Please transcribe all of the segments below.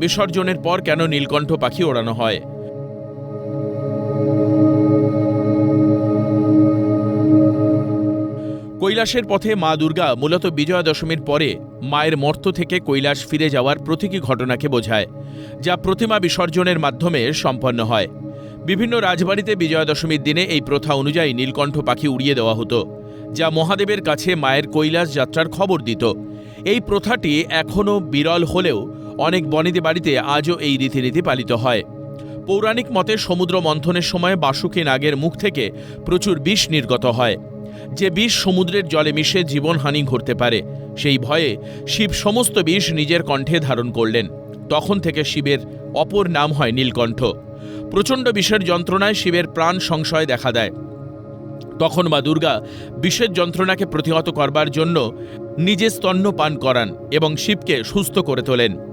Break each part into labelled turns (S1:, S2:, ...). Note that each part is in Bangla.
S1: বিসর্জনের পর কেন নীলকণ্ঠ পাখি ওড়ানো হয়? কৈলাসের পথে মা দুর্গা মূলত বিজয়া দশমীর পরে মায়ের মর্ত থেকে কৈলাস ফিরে যাওয়ার প্রতীকী ঘটনাকে বোঝায়, যা প্রতিমা বিসর্জনের মাধ্যমে সম্পন্ন হয়। বিভিন্ন রাজবাড়িতে বিজয়া দশমীর দিনে এই প্রথা অনুযায়ী নীলকণ্ঠ পাখি উড়িয়ে দেওয়া হতো, যা মহাদেবের কাছে মায়ের কৈলাস যাত্রার খবর দিত। এই প্রথাটি এখনও বিরল হলেও অনেক বনেদি বাড়িতে আজও এই রীতিনীতি পালিত হয়। পৌরাণিক মতে সমুদ্র মন্থনের সময় বাসুকী নাগের মুখ থেকে প্রচুর বিষ নির্গত হয়। যে বিষ সমুদ্রের জলে মিশে জীবনহানি ঘটতে পারে, সেই ভয়ে শিব সমস্ত বিষ নিজের কণ্ঠে ধারণ করলেন। তখন থেকে শিবের অপর নাম হয় নীলকণ্ঠ। প্রচণ্ড বিষের যন্ত্রণায় শিবের প্রাণ সংশয় দেখা দেয়। তখন মা দুর্গা বিষের যন্ত্রণাকে প্রতিহত করবার জন্য নিজে স্তন্য পান করান এবং শিবকে সুস্থ করে তোলেন।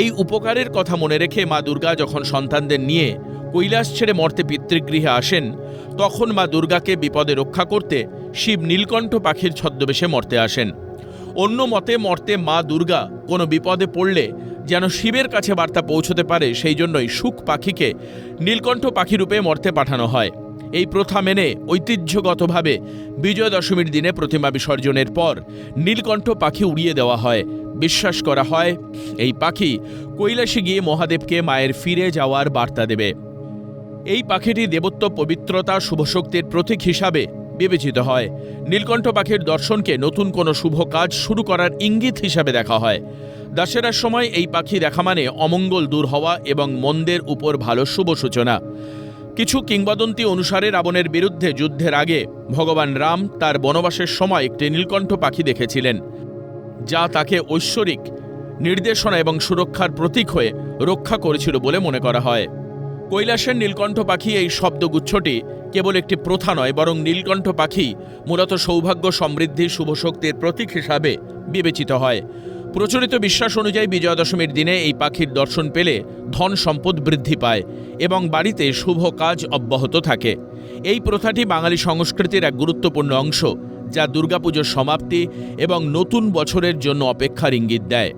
S1: এই উপকারের কথা মনে রেখে মা দুর্গা যখন সন্তানদের নিয়ে কৈলাস ছেড়ে মর্তে পিতৃগৃহে আসেন, তখন মা দুর্গাকে বিপদে রক্ষা করতে শিব নীলকণ্ঠ পাখির ছদ্মবেশে মর্তে আসেন। অন্য মতে মর্তে মা দুর্গা কোনো বিপদে পড়লে যেন শিবের কাছে বার্তা পৌঁছতে পারে, সেই জন্যই সুখ পাখিকে নীলকণ্ঠ পাখিরূপে মর্তে পাঠানো হয়। এই প্রথা মেনে ঐতিহ্যগতভাবে বিজয় দশমীর দিনে প্রতিমা বিসর্জনের পর নীলকণ্ঠ পাখি উড়িয়ে দেওয়া হয়। বিশ্বাস করা হয়, এই পাখি কৈলাসে গিয়ে মহাদেবকে মায়ের ফিরে যাওয়ার বার্তা দেবে। এই পাখিটি দেবত্ব পবিত্রতা, শুভশক্তির প্রতীক হিসাবে বিবেচিত হয়। নীলকণ্ঠ পাখির দর্শনকে নতুন কোনো শুভ কাজ শুরু করার ইঙ্গিত হিসাবে দেখা হয়। দশেরার সময় এই পাখি দেখা মানে অমঙ্গল দূর হওয়া এবং মন্দের উপর ভালো শুভ সূচনা। কিছু কিংবদন্তি অনুসারে রাবণের বিরুদ্ধে যুদ্ধের আগে ভগবান রাম তার বনবাসের সময় একটি নীলকণ্ঠ পাখি দেখেছিলেন, যা তাকে ঐশ্বরিক নির্দেশনা এবং সুরক্ষার প্রতীক হয়ে রক্ষা করেছিল বলে মনে করা হয়। কৈলাসের নীলকণ্ঠ পাখি এই শব্দগুচ্ছটি কেবল একটি প্রথা নয়, বরং নীলকণ্ঠ পাখি মূলত সৌভাগ্য সমৃদ্ধি শুভশক্তির প্রতীক হিসাবে বিবেচিত হয়। প্রচলিত বিশ্বাস অনুযায়ী বিজয়া দশমীর দিনে এই পাখির দর্শন পেলে ধন সম্পদ বৃদ্ধি পায় এবং বাড়িতে শুভ কাজ অব্যাহত থাকে। এই প্রথাটি বাঙালি সংস্কৃতির এক গুরুত্বপূর্ণ অংশ, যা দুর্গাপুজোর সমাপ্তি এবং নতুন বছরের জন্য অপেক্ষার ইঙ্গিত দেয়।